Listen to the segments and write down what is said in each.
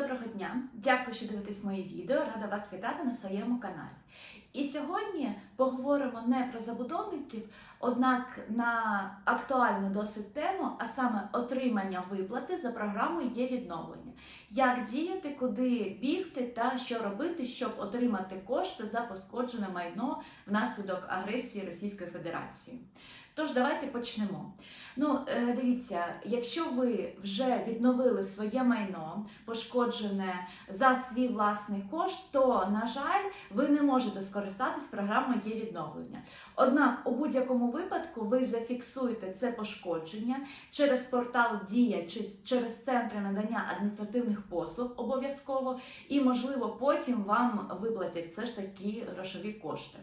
доброго дня! Дякую, що дивитесь мої відео. Рада вас вітати на своєму каналі. І сьогодні поговоримо не про забудовників, однак на актуальну досить тему, а саме отримання виплати за програмою є відновлення. Як діяти, куди бігти та що робити, щоб отримати кошти за пошкоджене майно внаслідок агресії Російської Федерації. Тож давайте почнемо. Ну, е, дивіться, якщо ви вже відновили своє майно, пошкоджене за свій власний кошт, то, на жаль, ви не можете скористатись програмою є відновлення. Однак, у будь-якому випадку ви зафіксуєте це пошкодження через портал Дія чи через центри надання адміністративних послуг обов'язково, і, можливо, потім вам виплатять все ж таки грошові кошти.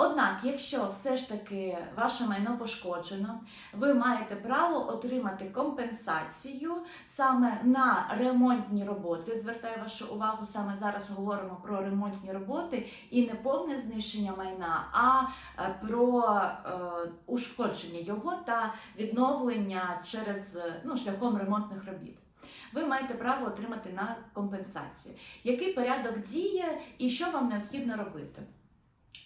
Однак, якщо все ж таки ваше майно пошкоджено, ви маєте право отримати компенсацію саме на ремонтні роботи. Звертаю вашу увагу, саме зараз говоримо про ремонтні роботи і не повне знищення майна, а е, про е, ушкодження його та відновлення через ну, шляхом ремонтних робіт. Ви маєте право отримати на компенсацію. Який порядок діє і що вам необхідно робити?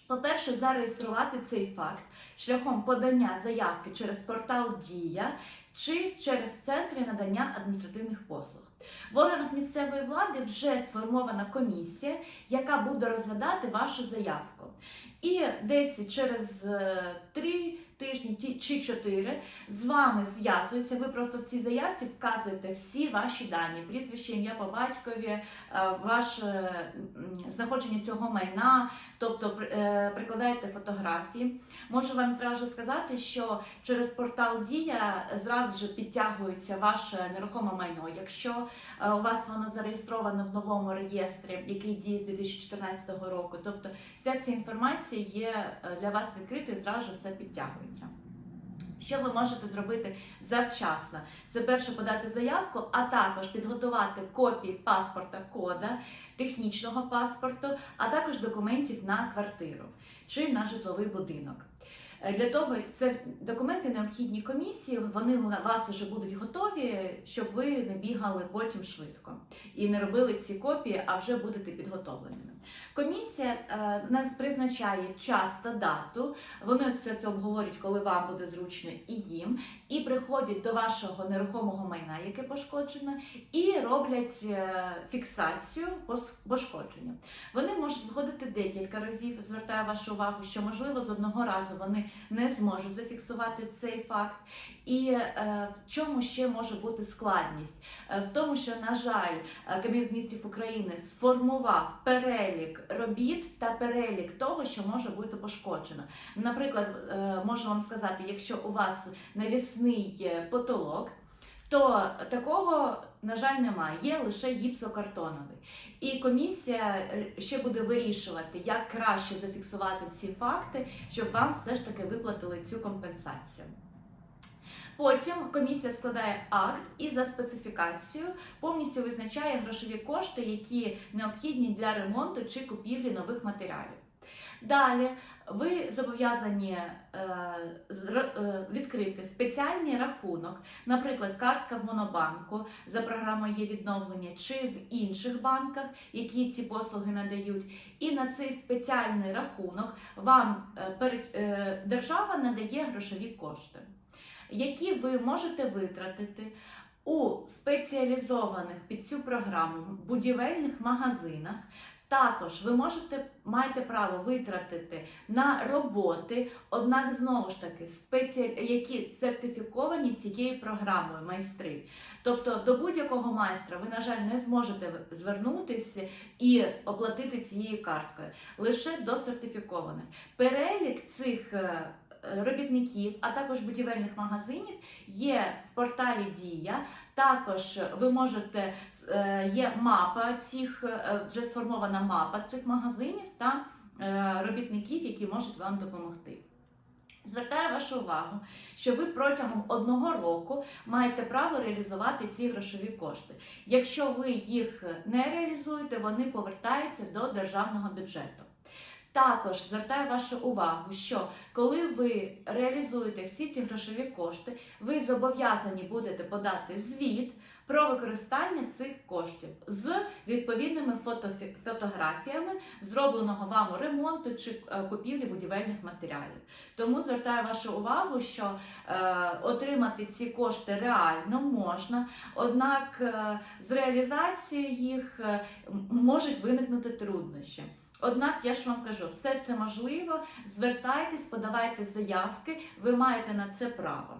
По-перше, зареєструвати цей факт шляхом подання заявки через портал Дія чи через центри надання адміністративних послуг. В органах місцевої влади вже сформована комісія, яка буде розглядати вашу заявку. І десь через е, три тижні чи чотири з вами зв'язуються. Ви просто в цій заявці вказуєте всі ваші дані, прізвище, ім'я по батькові, е, ваше знаходження цього майна, тобто е, прикладаєте фотографії. Можу вам зразу сказати, що через портал Дія зразу ж підтягується ваше нерухоме майно. Якщо е, у вас воно зареєстровано в новому реєстрі, який діє з 2014 року, тобто вся ця інформація є е, для вас відкритою, зразу ж все підтягується. Що ви можете зробити завчасно? Це перше подати заявку, а також підготувати копії паспорта кода, технічного паспорту, а також документів на квартиру чи на житловий будинок. Е, Для того це документи необхідні комісії. Вони у вас вже будуть готові, щоб ви не бігали потім швидко і не робили ці копії, а вже будете підготовленими. Комісія е, нас призначає час та дату. Вони це, це обговорюють, коли вам буде зручно і їм, і приходять до вашого нерухомого майна, яке пошкоджено, і роблять е, фіксацію пошкодження. Вони можуть виходити декілька разів. Звертаю вашу увагу, що можливо з одного разу вони не зможуть зафіксувати цей факт. І е, в чому ще може бути складність? Е, в тому, що, на жаль, е, Кабінет міністрів України сформував перелік робіт та перелік того, що може бути пошкоджено. Наприклад, е, можу вам сказати, якщо у вас навісний е, потолок. То такого, на жаль, немає, є лише гіпсокартоновий. І комісія е, ще буде вирішувати, як краще зафіксувати ці факти, щоб вам все ж таки виплатили цю компенсацію. Потім комісія складає акт і за специфікацією повністю визначає грошові кошти, які необхідні для ремонту чи купівлі нових матеріалів. Далі ви зобов'язані е, е, відкрити спеціальний рахунок, наприклад, картка в Монобанку за програмою є відновлення, чи в інших банках, які ці послуги надають. І на цей спеціальний рахунок вам е, держава надає грошові кошти, які ви можете витратити. У спеціалізованих під цю програму будівельних магазинах також ви можете маєте право витратити на роботи, однак знову ж таки які сертифіковані цією програмою майстри. Тобто до будь-якого майстра ви, на жаль, не зможете звернутися і оплатити цією карткою, лише до сертифікованих. Перелік цих е, робітників, а також будівельних магазинів є в порталі Дія. Також ви можете е, є мапа цих е, вже сформована мапа цих магазинів та е, робітників, які можуть вам допомогти. Звертаю вашу увагу, що ви протягом одного року маєте право реалізувати ці грошові кошти. Якщо ви їх не реалізуєте, вони повертаються до державного бюджету. Також звертаю вашу увагу, що коли ви реалізуєте всі ці грошові кошти, ви зобов'язані будете подати звіт про використання цих коштів з відповідними фотофі- фотографіями зробленого вами ремонту чи е, купівлі будівельних матеріалів. Тому звертаю вашу увагу, що е, отримати ці кошти реально можна, однак е, з реалізацією їх е, можуть виникнути труднощі. Однак я ж вам кажу, все це можливо. Звертайтесь, подавайте заявки, ви маєте на це право.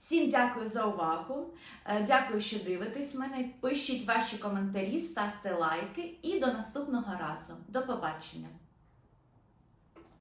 Всім дякую за увагу. Е, Дякую, що дивитесь мене. Пишіть ваші коментарі, ставте лайки і до наступного разу. До побачення!